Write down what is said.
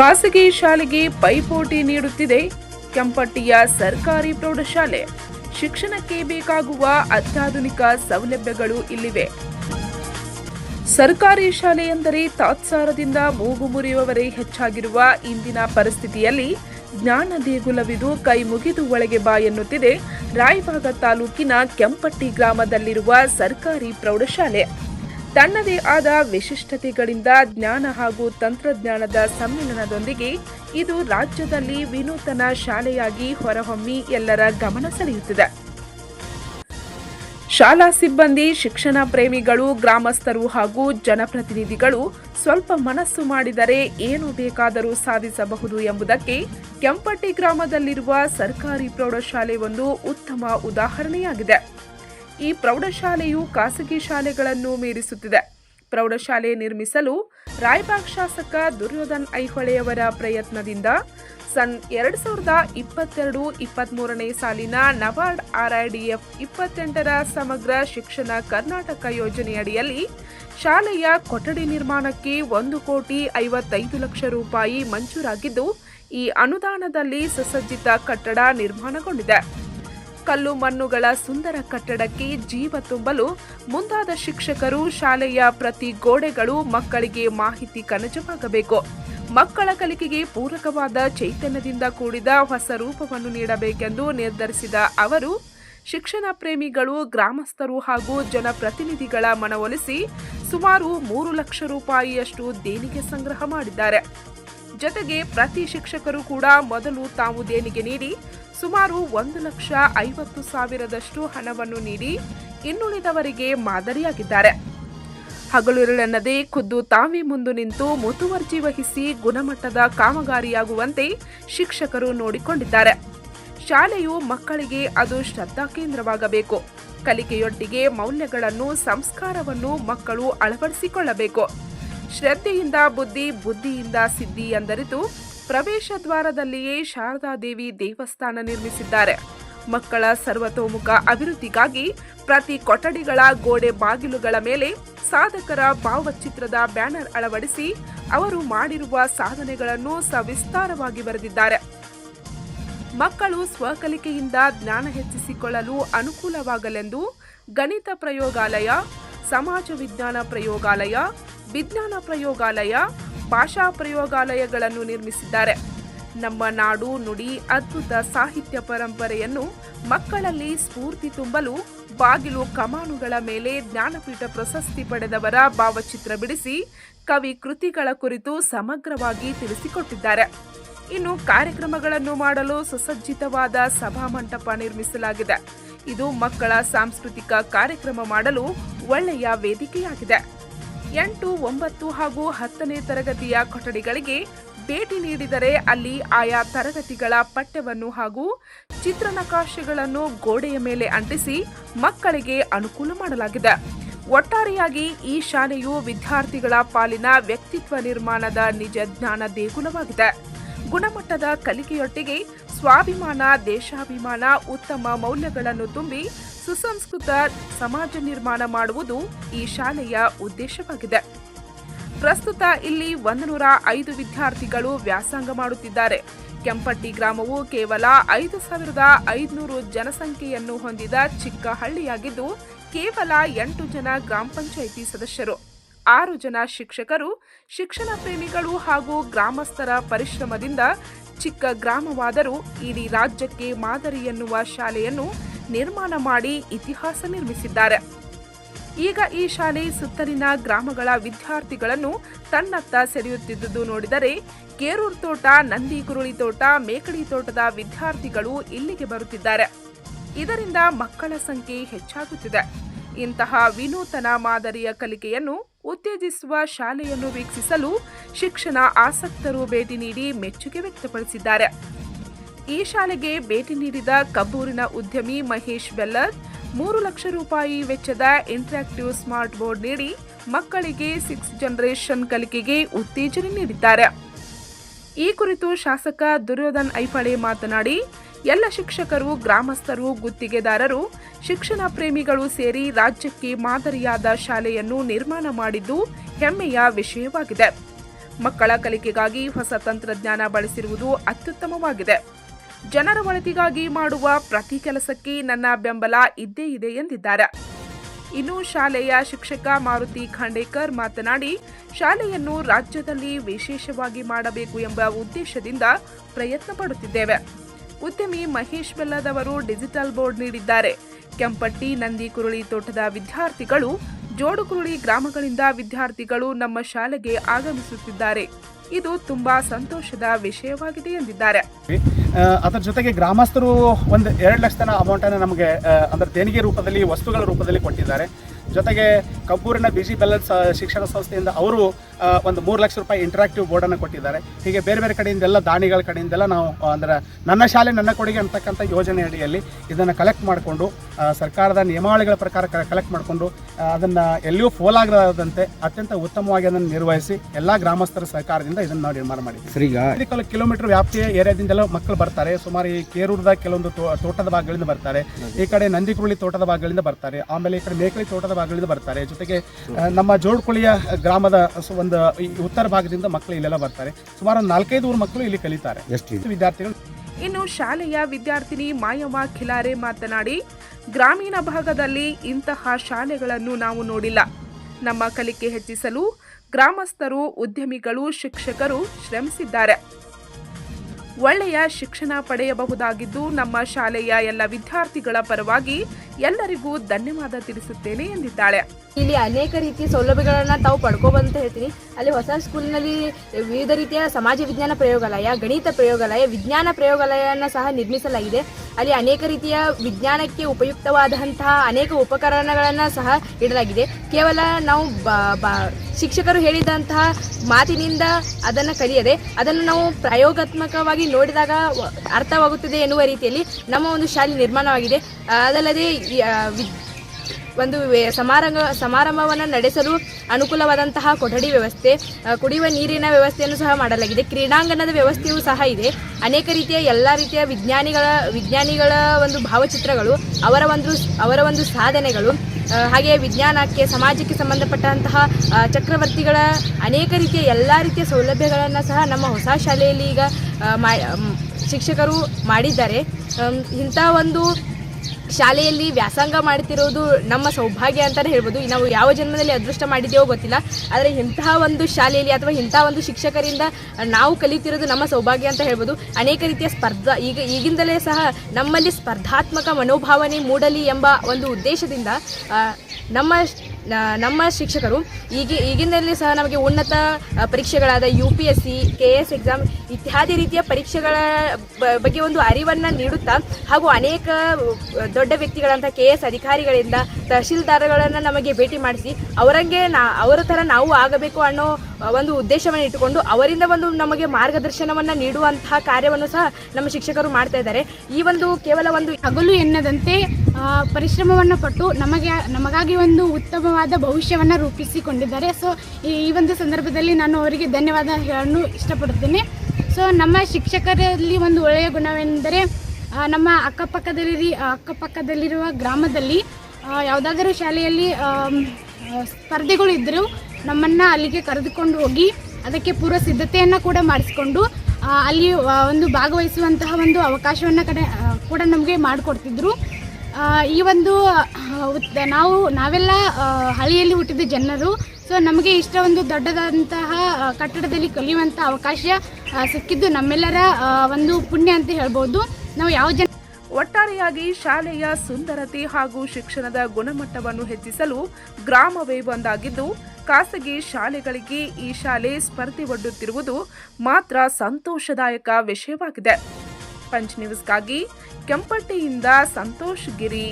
ಖಾಸಗಿ ಶಾಲೆಗೆ ಪೈಪೋಟಿ ನೀಡುತ್ತಿದೆ. ಕೆಂಪಟ್ಟಿಯ ಸರ್ಕಾರಿ ಪ್ರೌಢಶಾಲೆ. ಶಿಕ್ಷಣಕ್ಕೆ ಬೇಕಾಗುವ ಅತ್ಯಾಧುನಿಕ ಸೌಲಭ್ಯಗಳು ಇಲ್ಲಿವೆ. ಸರ್ಕಾರಿ ಶಾಲೆ ಎಂದರೆ ತಾತ್ಸಾರದಿಂದ ಮೂಗು ಮುರಿಯುವವರೇ ಹೆಚ್ಚಾಗಿರುವ ಇಂದಿನ ಪರಿಸ್ಥಿತಿಯಲ್ಲಿ ಜ್ಞಾನ ದೇಗುಲವಿದು ಕೈ ಮುಗಿದು ಒಳಗೆ ಬಾ ಎನ್ನುತ್ತಿದೆ ರಾಯಭಾಗ ತಾಲೂಕಿನ ಕೆಂಪಟ್ಟಿ ಗ್ರಾಮದಲ್ಲಿರುವ ಸರ್ಕಾರಿ ಪ್ರೌಢಶಾಲೆ. ತನ್ನದೇ ಆದ ವಿಶಿಷ್ಟತೆಗಳಿಂದ ಜ್ಞಾನ ಹಾಗೂ ತಂತ್ರಜ್ಞಾನದ ಸಮ್ಮಿಲನದೊಂದಿಗೆ ಇದು ರಾಜ್ಯದಲ್ಲಿ ವಿನೂತನ ಶಾಲೆಯಾಗಿ ಹೊರಹೊಮ್ಮಿ ಎಲ್ಲರ ಗಮನ ಸೆಳೆಯುತ್ತಿದೆ. ಶಾಲಾ ಸಿಬ್ಬಂದಿ, ಶಿಕ್ಷಣ ಪ್ರೇಮಿಗಳು, ಗ್ರಾಮಸ್ಥರು ಹಾಗೂ ಜನಪ್ರತಿನಿಧಿಗಳು ಸ್ವಲ್ಪ ಮನಸ್ಸು ಮಾಡಿದರೆ ಏನು ಬೇಕಾದರೂ ಸಾಧಿಸಬಹುದು ಎಂಬುದಕ್ಕೆ ಕೆಂಪಟ್ಟಿ ಗ್ರಾಮದಲ್ಲಿರುವ ಸರ್ಕಾರಿ ಪ್ರೌಢಶಾಲೆ ಒಂದು ಉತ್ತಮ ಉದಾಹರಣೆಯಾಗಿದೆ. ಈ ಪ್ರೌಢಶಾಲೆಯು ಖಾಸಗಿ ಶಾಲೆಗಳನ್ನು ಮೀರಿಸುತ್ತಿದೆ. ಪ್ರೌಢಶಾಲೆ ನಿರ್ಮಿಸಲು ರಾಯಬಾಗ್ ಶಾಸಕ ದುರ್ಯೋಧನ್ ಐಹೊಳೆಯವರ ಪ್ರಯತ್ನದಿಂದ ಸನ್ ಎರಡ್ ಸಾವಿರದ ಇಪ್ಪತ್ತೆರಡು ಇಪ್ಪತ್ಮೂರನೇ ಸಾಲಿನ ನಬಾರ್ಡ್ ಆರ್ಐಡಿಎಫ್ ಇಪ್ಪತ್ತೆಂಟರ ಸಮಗ್ರ ಶಿಕ್ಷಣ ಕರ್ನಾಟಕ ಯೋಜನೆಯಡಿಯಲ್ಲಿ ಶಾಲೆಯ ಕೊಠಡಿ ನಿರ್ಮಾಣಕ್ಕೆ ಒಂದು ಕೋಟಿ ಐವತ್ತೈದು ಲಕ್ಷ ರೂಪಾಯಿ ಮಂಜೂರಾಗಿದ್ದು, ಈ ಅನುದಾನದಲ್ಲಿ ಸುಸಜ್ಜಿತ ಕಟ್ಟಡ ನಿರ್ಮಾಣಗೊಂಡಿದೆ. ಕಲ್ಲು ಮಣ್ಣುಗಳ ಸುಂದರ ಕಟ್ಟಡಕ್ಕೆ ಜೀವ ತುಂಬಲು ಮುಂದಾದ ಶಿಕ್ಷಕರು, ಶಾಲೆಯ ಪ್ರತಿ ಗೋಡೆಗಳು ಮಕ್ಕಳಿಗೆ ಮಾಹಿತಿ ಕನಜವಾಗಬೇಕು ಮಕ್ಕಳ ಕಲಿಕೆಗೆ ಪೂರಕವಾದ ಚೈತನ್ಯದಿಂದ ಕೂಡಿದ ಹೊಸ ರೂಪವನ್ನು ನೀಡಬೇಕೆಂದು ನಿರ್ಧರಿಸಿದ ಅವರು, ಶಿಕ್ಷಣ ಪ್ರೇಮಿಗಳು, ಗ್ರಾಮಸ್ಥರು ಹಾಗೂ ಜನಪ್ರತಿನಿಧಿಗಳ ಮನವೊಲಿಸಿ ಸುಮಾರು ಮೂರು ಲಕ್ಷ ರೂಪಾಯಿಯಷ್ಟು ದೇಣಿಗೆ ಸಂಗ್ರಹ ಮಾಡಿದ್ದಾರೆ. ಜೊತೆಗೆ ಪ್ರತಿ ಶಿಕ್ಷಕರು ಕೂಡ ಮೊದಲು ತಾವು ದೇಣಿಗೆ ನೀಡಿ ಸುಮಾರು ಒಂದು ಲಕ್ಷ ಐವತ್ತು ಸಾವಿರದಷ್ಟು ಹಣವನ್ನು ನೀಡಿ ಇನ್ನುಳಿದವರಿಗೆ ಮಾದರಿಯಾಗಿದ್ದಾರೆ. ಹಗಲಿರುಳೆನ್ನದೇ ಖುದ್ದು ತಾವೇ ಮುಂದು ನಿಂತು ಮುತುವರ್ಜಿ ವಹಿಸಿ ಗುಣಮಟ್ಟದ ಕಾಮಗಾರಿಯಾಗುವಂತೆ ಶಿಕ್ಷಕರು ನೋಡಿಕೊಂಡಿದ್ದಾರೆ. ಶಾಲೆಯು ಮಕ್ಕಳಿಗೆ ಅದು ಶ್ರದ್ಧಾ ಕೇಂದ್ರವಾಗಬೇಕು. ಕಲಿಕೆಯೊಟ್ಟಿಗೆ ಮೌಲ್ಯಗಳನ್ನು, ಸಂಸ್ಕಾರವನ್ನು ಮಕ್ಕಳು ಅಳವಡಿಸಿಕೊಳ್ಳಬೇಕು. ಶ್ರದ್ಧೆಯಿಂದ, ಬುದ್ಧಿ, ಬುದ್ಧಿಯಿಂದ ಸಿದ್ಧಿ ಎಂದರಿತು ಪ್ರವೇಶ ದ್ವಾರದಲ್ಲಿಯೇ ಶಾರದಾದೇವಿ ದೇವಸ್ಥಾನ ನಿರ್ಮಿಸಿದ್ದಾರೆ. ಮಕ್ಕಳ ಸರ್ವತೋಮುಖ ಅಭಿವೃದ್ಧಿಗಾಗಿ ಪ್ರತಿ ಕೊಠಡಿಗಳ ಗೋಡೆ ಬಾಗಿಲುಗಳ ಮೇಲೆ ಸಾಧಕರ ಭಾವಚಿತ್ರದ ಬ್ಯಾನರ್ ಅಳವಡಿಸಿ ಅವರು ಮಾಡಿರುವ ಸಾಧನೆಗಳನ್ನು ಸವಿಸ್ತಾರವಾಗಿ ಬರೆದಿದ್ದಾರೆ. ಮಕ್ಕಳು ಸ್ವಕಲಿಕೆಯಿಂದ ಜ್ಞಾನ ಹೆಚ್ಚಿಸಿಕೊಳ್ಳಲು ಅನುಕೂಲವಾಗಲೆಂದು ಗಣಿತ ಪ್ರಯೋಗಾಲಯ, ಸಮಾಜ ವಿಜ್ಞಾನ ಪ್ರಯೋಗಾಲಯ ವಿಜ್ಞಾನ ಪ್ರಯೋಗಾಲಯ ಭಾಷಾ ಪ್ರಯೋಗಾಲಯಗಳನ್ನು ನಿರ್ಮಿಸಿದ್ದಾರೆ. ನಮ್ಮ ನಾಡು ನುಡಿ, ಅದ್ಭುತ ಸಾಹಿತ್ಯ ಪರಂಪರೆಯನ್ನು ಮಕ್ಕಳಲ್ಲಿ ಸ್ಫೂರ್ತಿ ತುಂಬಲು ಬಾಗಿಲು ಕಮಾನುಗಳ ಮೇಲೆ ಜ್ಞಾನಪೀಠ ಪ್ರಶಸ್ತಿ ಪಡೆದವರ ಭಾವಚಿತ್ರ ಬಿಡಿಸಿ ಕವಿ ಕೃತಿಗಳ ಕುರಿತು ಸಮಗ್ರವಾಗಿ ತಿಳಿಸಿಕೊಟ್ಟಿದ್ದಾರೆ. ಇನ್ನು ಕಾರ್ಯಕ್ರಮಗಳನ್ನು ಮಾಡಲು ಸುಸಜ್ಜಿತವಾದ ಸಭಾಮಂಟಪ ನಿರ್ಮಿಸಲಾಗಿದೆ. ಇದು ಮಕ್ಕಳ ಸಾಂಸ್ಕೃತಿಕ ಕಾರ್ಯಕ್ರಮ ಮಾಡಲು ಒಳ್ಳೆಯ ವೇದಿಕೆಯಾಗಿದೆ. ಎಂಟು, ಒಂಬತ್ತು ಹಾಗೂ ಹತ್ತನೇ ತರಗತಿಯ ಕೊಠಡಿಗಳಿಗೆ ಭೇಟಿ ನೀಡಿದರೆ ಅಲ್ಲಿ ಆಯಾ ತರಗತಿಗಳ ಪಠ್ಯವನ್ನು ಹಾಗೂ ಚಿತ್ರನಕಾಶೆಗಳನ್ನು ಗೋಡೆಯ ಮೇಲೆ ಅಂಟಿಸಿ ಮಕ್ಕಳಿಗೆ ಅನುಕೂಲ ಮಾಡಲಾಗಿದೆ. ಒಟ್ಟಾರೆಯಾಗಿ ಈ ಶಾಲೆಯು ವಿದ್ಯಾರ್ಥಿಗಳ ಪಾಲಿನ ವ್ಯಕ್ತಿತ್ವ ನಿರ್ಮಾಣದ ನಿಜ ಜ್ಞಾನ ದೇಗುಲವಾಗಿದೆ. ಗುಣಮಟ್ಟದ ಕಲಿಕೆಯೊಟ್ಟಿಗೆ ಸ್ವಾಭಿಮಾನ, ದೇಶಾಭಿಮಾನ, ಉತ್ತಮ ಮೌಲ್ಯಗಳನ್ನು ತುಂಬಿ ಸುಸಂಸ್ಕೃತ ಸಮಾಜ ನಿರ್ಮಾಣ ಮಾಡುವುದು ಈ ಶಾಲೆಯ ಉದ್ದೇಶವಾಗಿದೆ. ಪ್ರಸ್ತುತ ಇಲ್ಲಿ ಒಂದು ನೂರ ಐದು ವಿದ್ಯಾರ್ಥಿಗಳು ವ್ಯಾಸಂಗ ಮಾಡುತ್ತಿದ್ದಾರೆ. ಕೆಂಪಟ್ಟಿ ಗ್ರಾಮವು ಕೇವಲ ಐದು ಸಾವಿರದ ಐದುನೂರು ಜನಸಂಖ್ಯೆಯನ್ನು ಹೊಂದಿದ ಚಿಕ್ಕ ಹಳ್ಳಿಯಾಗಿದ್ದು, ಕೇವಲ ಎಂಟು ಜನ ಗ್ರಾಮ ಪಂಚಾಯಿತಿ ಸದಸ್ಯರು. ಆರು ಜನ ಶಿಕ್ಷಕರು ಶಿಕ್ಷಣ ಪ್ರೇಮಿಗಳು ಹಾಗೂ ಗ್ರಾಮಸ್ಥರ ಪರಿಶ್ರಮದಿಂದ ಚಿಕ್ಕ ಗ್ರಾಮವಾದರೂ ಇಡೀ ರಾಜ್ಯಕ್ಕೆ ಮಾದರಿ ಎನ್ನುವ ಶಾಲೆಯನ್ನು ನಿರ್ಮಾಣ ಮಾಡಿ ಇತಿಹಾಸ ನಿರ್ಮಿಸಿದ್ದಾರೆ. ಈಗ ಈ ಶಾಲೆ ಸುತ್ತಲಿನ ಗ್ರಾಮಗಳ ವಿದ್ಯಾರ್ಥಿಗಳನ್ನು ತನ್ನತ್ತ ಸೆರೆಯುತ್ತಿದ್ದುದು ನೋಡಿದರೆ ಕೇರೂರು ತೋಟ, ನಂದಿಗುರುಳಿ ತೋಟ, ಮೇಕಡಿ ತೋಟದ ವಿದ್ಯಾರ್ಥಿಗಳು ಇಲ್ಲಿಗೆ ಬರುತ್ತಿದ್ದಾರೆ. ಇದರಿಂದ ಮಕ್ಕಳ ಸಂಖ್ಯೆ ಹೆಚ್ಚಾಗುತ್ತಿದೆ. ಇಂತಹ ವಿನೂತನ ಮಾದರಿಯ ಕಲಿಕೆಯನ್ನು ಉತ್ತೇಜಿಸುವ ಶಾಲೆಯನ್ನು ವೀಕ್ಷಿಸಲು ಶಿಕ್ಷಣ ಆಸಕ್ತರು ಭೇಟಿ ನೀಡಿ ಮೆಚ್ಚುಗೆ ವ್ಯಕ್ತಪಡಿಸಿದ್ದಾರೆ. ಈ ಶಾಲೆಗೆ ಭೇಟಿ ನೀಡಿದ ಕಬ್ಬೂರಿನ ಉದ್ಯಮಿ ಮಹೇಶ್ ಬೆಲ್ಲರ್ ಮೂರು ಲಕ್ಷ ರೂಪಾಯಿ ವೆಚ್ಚದ ಇಂಟ್ರಾಕ್ಟಿವ್ ಸ್ಮಾರ್ಟ್ ಬೋರ್ಡ್ ನೀಡಿ ಮಕ್ಕಳಿಗೆ ಸಿಕ್ಸ್ ಜನರೇಷನ್ ಕಲಿಕೆಗೆ ಉತ್ತೇಜನ ನೀಡಿದ್ದಾರೆ. ಈ ಕುರಿತು ಶಾಸಕ ದುರ್ಯೋಧನ್ ಐಫಳೆ ಮಾತನಾಡಿ ಎಲ್ಲ ಶಿಕ್ಷಕರು, ಗ್ರಾಮಸ್ಥರು, ಗುತ್ತಿಗೆದಾರರು, ಶಿಕ್ಷಣ ಪ್ರೇಮಿಗಳು ಸೇರಿ ರಾಜ್ಯಕ್ಕೆ ಮಾದರಿಯಾದ ಶಾಲೆಯನ್ನು ನಿರ್ಮಾಣ ಮಾಡಿದ್ದು ಹೆಮ್ಮೆಯ ವಿಷಯವಾಗಿದೆ. ಮಕ್ಕಳ ಕಲಿಕೆಗಾಗಿ ಹೊಸ ತಂತ್ರಜ್ಞಾನ ಬಳಸಿರುವುದು ಅತ್ಯುತ್ತಮವಾಗಿದೆ. ಜನರ ಒಳಿತಿಗಾಗಿ ಮಾಡುವ ಪ್ರತಿ ಕೆಲಸಕ್ಕೆ ನನ್ನ ಬೆಂಬಲ ಇದ್ದೇ ಇದೆ ಎಂದಿದ್ದಾರೆ. ಇನ್ನು ಶಾಲೆಯ ಶಿಕ್ಷಕ ಮಾರುತಿ ಖಾಂಡೇಕರ್ ಮಾತನಾಡಿ, ಶಾಲೆಯನ್ನು ರಾಜ್ಯದಲ್ಲಿ ವಿಶೇಷವಾಗಿ ಮಾಡಬೇಕು ಎಂಬ ಉದ್ದೇಶದಿಂದ ಪ್ರಯತ್ನ ಪಡುತ್ತಿದ್ದೇವೆ. ಉದ್ಯಮಿ ಮಹೇಶ್ ಬೆಲ್ಲದವರು ಡಿಜಿಟಲ್ ಬೋರ್ಡ್ ನೀಡಿದ್ದಾರೆ. ಕೆಂಪಟ್ಟಿ ನಂದಿ ಕುರುಳಿ ತೋಟದ ವಿದ್ಯಾರ್ಥಿಗಳು, ಜೋಡುಕುರುಳಿ ಗ್ರಾಮಗಳಿಂದ ವಿದ್ಯಾರ್ಥಿಗಳು ನಮ್ಮ ಶಾಲೆಗೆ ಆಗಮಿಸುತ್ತಿದ್ದಾರೆ. ಇದು ತುಂಬಾ ಸಂತೋಷದ ವಿಷಯವಾಗಿದೆ ಎಂದಿದ್ದಾರೆ. ಅದರ ಜೊತೆಗೆ ಗ್ರಾಮಸ್ಥರು ಒಂದು ಎರಡು ಲಕ್ಷ ತನ ಅಮೌಂಟನ್ನು ನಮಗೆ ಅಂದರೆ ಅಂದ್ರೆ ದೇಣಿಗೆ ರೂಪದಲ್ಲಿ, ವಸ್ತುಗಳ ರೂಪದಲ್ಲಿ ಕೊಟ್ಟಿದ್ದಾರೆ. ಜೊತೆಗೆ ಕಬ್ಬೂರಿನ ಬಿ ಜಿ ಬೆಲ್ಲದ್ ಶಿಕ್ಷಣ ಸಂಸ್ಥೆಯಿಂದ ಅವರು ಒಂದು ಮೂರು ಲಕ್ಷ ರೂಪಾಯಿ ಇಂಟರಾಕ್ಟಿವ್ ಬೋರ್ಡನ್ನು ಕೊಟ್ಟಿದ್ದಾರೆ. ಹೀಗೆ ಬೇರೆ ಬೇರೆ ಕಡೆಯಿಂದೆಲ್ಲ ದಾನಿಗಳ ಕಡೆಯಿಂದೆಲ್ಲ ನಾವು ಅಂದರೆ ನನ್ನ ಶಾಲೆ ನನ್ನ ಕೊಡುಗೆ ಅಂತಕ್ಕಂಥ ಯೋಜನೆ ಅಡಿಯಲ್ಲಿ ಇದನ್ನು ಕಲೆಕ್ಟ್ ಮಾಡಿಕೊಂಡು ಸರ್ಕಾರದ ನಿಯಮಾವಳಿಗಳ ಪ್ರಕಾರ ಕಲೆಕ್ಟ್ ಮಾಡಿಕೊಂಡು ಅದನ್ನು ಎಲ್ಲಿಯೂ ಫೋಲಾಗದಂತೆ ಅತ್ಯಂತ ಉತ್ತಮವಾಗಿ ಅದನ್ನು ನಿರ್ವಹಿಸಿ ಎಲ್ಲ ಗ್ರಾಮಸ್ಥರ ಸಹಕಾರದಿಂದ ಇದನ್ನು ನಾವು ನಿರ್ಮಾಣ ಮಾಡಿದ್ದೀವಿ. ಸರಿ ಈಗ ಐದು ಕಿಲೋಮೀಟರ್ ವ್ಯಾಪ್ತಿಯ ಏರಿಯಾದಿಂದೆಲ್ಲ ಮಕ್ಕಳು ಬರ್ತಾರೆ. ಸುಮಾರು ಈ ಕೇರೂರದ ಕೆಲವೊಂದು ತೋಟದ ಭಾಗಗಳಿಂದ ಬರ್ತಾರೆ. ಈ ಕಡೆ ನಂದಿಕುರುಳಿ ತೋಟದ ಭಾಗಗಳಿಂದ ಬರ್ತಾರೆ. ಆಮೇಲೆ ಈ ಕಡೆ ಮೇಕಳಿ ತೋಟದ ಭಾಗಗಳಿಂದ ಬರ್ತಾರೆ. ಜೊತೆಗೆ ನಮ್ಮ ಜೋಡ್ಕೊಳಿಯ ಗ್ರಾಮದ ಸ- ಒಂದು ಈ ಉತ್ತರ ಭಾಗದಿಂದ ಮಕ್ಕಳು ಇಲ್ಲೆಲ್ಲ ಬರ್ತಾರೆ. ಸುಮಾರು ಒಂದು ನಾಲ್ಕೈದು ಊರು ಮಕ್ಕಳು ಇಲ್ಲಿ ಕಲಿತಾರೆ. ವಿದ್ಯಾರ್ಥಿಗಳು. ಇನ್ನು ಶಾಲೆಯ ವಿದ್ಯಾರ್ಥಿನಿ ಮಾಯವ್ವ ಖಿಲಾರೆ ಮಾತನಾಡಿ ಗ್ರಾಮೀಣ ಭಾಗದಲ್ಲಿ ಇಂತಹ ಶಾಲೆಗಳನ್ನು ನಾವು ನೋಡಿಲ್ಲ. ನಮ್ಮ ಕಲಿಕೆ ಹೆಚ್ಚಿಸಲು ಗ್ರಾಮಸ್ಥರು ಉದ್ಯಮಿಗಳು ಶಿಕ್ಷಕರು ಶ್ರಮಿಸಿದ್ದಾರೆ. ಒಳ್ಳೆಯ ಶಿಕ್ಷಣ ಪಡೆಯಬಹುದಾಗಿದ್ದು ನಮ್ಮ ಶಾಲೆಯ ಎಲ್ಲ ವಿದ್ಯಾರ್ಥಿಗಳ ಪರವಾಗಿ ಎಲ್ಲರಿಗೂ ಧನ್ಯವಾದ ತಿಳಿಸುತ್ತೇನೆ ಎಂದಿದ್ದಾಳೆ. ಇಲ್ಲಿ ಅನೇಕ ರೀತಿಯ ಸೌಲಭ್ಯಗಳನ್ನು ತಾವು ಪಡ್ಕೋಬಂತ ಹೇಳ್ತೀನಿ. ಅಲ್ಲಿ ಹೊಸ ಸ್ಕೂಲ್ನಲ್ಲಿ ವಿವಿಧ ರೀತಿಯ ಸಮಾಜ ವಿಜ್ಞಾನ ಪ್ರಯೋಗಾಲಯ, ಗಣಿತ ಪ್ರಯೋಗಾಲಯ, ವಿಜ್ಞಾನ ಪ್ರಯೋಗಾಲಯವನ್ನು ಸಹ ನಿರ್ಮಿಸಲಾಗಿದೆ. ಅಲ್ಲಿ ಅನೇಕ ರೀತಿಯ ವಿಜ್ಞಾನಕ್ಕೆ ಉಪಯುಕ್ತವಾದಂತಹ ಅನೇಕ ಉಪಕರಣಗಳನ್ನು ಸಹ ಇಡಲಾಗಿದೆ. ಕೇವಲ ನಾವು ಶಿಕ್ಷಕರು ಹೇಳಿದಂತಹ ಮಾತಿನಿಂದ ಅದನ್ನು ಕಲಿಯದೆ, ಅದನ್ನು ನಾವು ಪ್ರಯೋಗಾತ್ಮಕವಾಗಿ ನೋಡಿದಾಗ ಅರ್ಥವಾಗುತ್ತದೆ ಎನ್ನುವ ರೀತಿಯಲ್ಲಿ ನಮ್ಮ ಒಂದು ಶಾಲೆ ನಿರ್ಮಾಣವಾಗಿದೆ. ಅದಲ್ಲದೆ ಒಂದು ಸಮಾರಂಭ ಸಮಾರಂಭವನ್ನು ನಡೆಸಲು ಅನುಕೂಲವಾದಂತಹ ಕೊಠಡಿ ವ್ಯವಸ್ಥೆ ಕುಡಿಯುವ ನೀರಿನ ವ್ಯವಸ್ಥೆಯನ್ನು ಸಹ ಮಾಡಲಾಗಿದೆ. ಕ್ರೀಡಾಂಗಣದ ವ್ಯವಸ್ಥೆಯೂ ಸಹ ಇದೆ. ಅನೇಕ ರೀತಿಯ ಎಲ್ಲ ರೀತಿಯ ವಿಜ್ಞಾನಿಗಳ ವಿಜ್ಞಾನಿಗಳ ಒಂದು ಭಾವಚಿತ್ರಗಳು, ಅವರ ಒಂದು ಅವರ ಒಂದು ಸಾಧನೆಗಳು ಹಾಗೆಯೇ ವಿಜ್ಞಾನಕ್ಕೆ, ಸಮಾಜಕ್ಕೆ ಸಂಬಂಧಪಟ್ಟಂತಹ ಚಕ್ರವರ್ತಿಗಳ ಅನೇಕ ರೀತಿಯ ಎಲ್ಲ ರೀತಿಯ ಸೌಲಭ್ಯಗಳನ್ನು ಸಹ ನಮ್ಮ ಹೊಸ ಶಾಲೆಯಲ್ಲಿ ಈಗ ಶಿಕ್ಷಕರು ಮಾಡಿದ್ದಾರೆ. ಇಂಥ ಒಂದು ಶಾಲೆಯಲ್ಲಿ ವ್ಯಾಸಂಗ ಮಾಡ್ತಿರೋದು ನಮ್ಮ ಸೌಭಾಗ್ಯ ಅಂತಲೇ ಹೇಳ್ಬೋದು. ನಾವು ಯಾವ ಜನ್ಮದಲ್ಲಿ ಅದೃಷ್ಟ ಮಾಡಿದ್ದೇವೋ ಗೊತ್ತಿಲ್ಲ. ಆದರೆ ಇಂತಹ ಒಂದು ಶಾಲೆಯಲ್ಲಿ ಅಥವಾ ಇಂಥ ಒಂದು ಶಿಕ್ಷಕರಿಂದ ನಾವು ಕಲಿತಿರೋದು ನಮ್ಮ ಸೌಭಾಗ್ಯ ಅಂತ ಹೇಳ್ಬೋದು. ಅನೇಕ ರೀತಿಯ ಸ್ಪರ್ಧಾ, ಈಗ ಈಗಿಂದಲೇ ಸಹ ನಮ್ಮಲ್ಲಿ ಸ್ಪರ್ಧಾತ್ಮಕ ಮನೋಭಾವನೆ ಮೂಡಲಿ ಎಂಬ ಒಂದು ಉದ್ದೇಶದಿಂದ ನಮ್ಮ ನಮ್ಮ ಶಿಕ್ಷಕರು ಈಗ, ಈಗಿನಲ್ಲಿ ಸಹ ನಮಗೆ ಉನ್ನತ ಪರೀಕ್ಷೆಗಳಾದ U P S C K S exam ಇತ್ಯಾದಿ ರೀತಿಯ ಪರೀಕ್ಷೆಗಳ ಬಗ್ಗೆ ಒಂದು ಅರಿವನ್ನು ನೀಡುತ್ತಾ ಹಾಗೂ ಅನೇಕ ದೊಡ್ಡ ವ್ಯಕ್ತಿಗಳಂಥ ಕೆ ಎಸ್ ಅಧಿಕಾರಿಗಳಿಂದ ತಹಶೀಲ್ದಾರ್ಗಳನ್ನು ನಮಗೆ ಭೇಟಿ ಮಾಡಿಸಿ ಅವರಂಗೆ ನಾ, ಅವರ ಥರ ನಾವು ಆಗಬೇಕು ಅನ್ನೋ ಒಂದು ಉದ್ದೇಶವನ್ನು ಇಟ್ಟುಕೊಂಡು ಅವರಿಂದ ಒಂದು ನಮಗೆ ಮಾರ್ಗದರ್ಶನವನ್ನು ನೀಡುವಂತಹ ಕಾರ್ಯವನ್ನು ಸಹ ನಮ್ಮ ಶಿಕ್ಷಕರು ಮಾಡ್ತಾ ಇದ್ದಾರೆ. ಈ ಒಂದು ಕೇವಲ ಒಂದು ಹಗಲು ಎನ್ನದಂತೆ ಪರಿಶ್ರಮವನ್ನು ಪಟ್ಟು ನಮಗೆ, ನಮಗಾಗಿ ಒಂದು ಉತ್ತಮವಾದ ಭವಿಷ್ಯವನ್ನು ರೂಪಿಸಿಕೊಂಡಿದ್ದಾರೆ. ಸೊ ಈ ಒಂದು ಸಂದರ್ಭದಲ್ಲಿ ನಾನು ಅವರಿಗೆ ಧನ್ಯವಾದ ಹೇಳಲು ಇಷ್ಟಪಡುತ್ತೇನೆ. ಸೊ ನಮ್ಮ ಶಿಕ್ಷಕರಲ್ಲಿ ಒಂದು ಒಳ್ಳೆಯ ಗುಣವೆಂದರೆ ನಮ್ಮ ಅಕ್ಕಪಕ್ಕದಲ್ಲಿ ಅಕ್ಕಪಕ್ಕದಲ್ಲಿರುವ ಗ್ರಾಮದಲ್ಲಿ ಯಾವುದಾದರೂ ಶಾಲೆಯಲ್ಲಿ ಸ್ಪರ್ಧೆಗಳು ಇದ್ದರೂ ನಮ್ಮನ್ನು ಅಲ್ಲಿಗೆ ಕರೆದುಕೊಂಡು ಹೋಗಿ ಅದಕ್ಕೆ ಪೂರ್ವ ಸಿದ್ಧತೆಯನ್ನು ಕೂಡ ಮಾಡಿಸಿಕೊಂಡು ಅಲ್ಲಿ ಒಂದು ಭಾಗವಹಿಸುವಂತಹ ಒಂದು ಅವಕಾಶವನ್ನು ಕಡೆ ಕೂಡ ನಮಗೆ ಮಾಡಿಕೊಡ್ತಿದ್ರು. ಈ ಒಂದು ನಾವು, ನಾವೆಲ್ಲ ಹಳ್ಳಿಯಲ್ಲಿ ಹುಟ್ಟಿದ ಜನರು, ಸೊ ನಮಗೆ ಇಷ್ಟ ಒಂದು ದೊಡ್ಡದಾದಂತಹ ಕಟ್ಟಡದಲ್ಲಿ ಕಲಿಯುವಂಥ ಅವಕಾಶ ಸಿಕ್ಕಿದ್ದು ನಮ್ಮೆಲ್ಲರ ಒಂದು ಪುಣ್ಯ ಅಂತ ಹೇಳ್ಬೋದು. ನಾವು ಯಾವ ಜನ ಒಟ್ಟಾರೆಯಾಗಿ ಶಾಲೆಯ ಸುಂದರತೆ ಹಾಗೂ ಶಿಕ್ಷಣದ ಗುಣಮಟ್ಟವನ್ನು ಹೆಚ್ಚಿಸಲು ಗ್ರಾಮವೇ ಒಂದಾಗಿದ್ದು, ಖಾಸಗಿ ಶಾಲೆಗಳಿಗೆ ಈ ಶಾಲೆ ಸ್ಪರ್ಧೆ ಒಡ್ಡುತ್ತಿರುವುದು ಮಾತ್ರ ಸಂತೋಷದಾಯಕ ವಿಷಯವಾಗಿದೆ. ಪಂಚ್ ನ್ಯೂಸ್ಗಾಗಿ ಕೆಂಪಟ್ಟಿಯಿಂದ ಸಂತೋಷ್ ಗಿರಿ.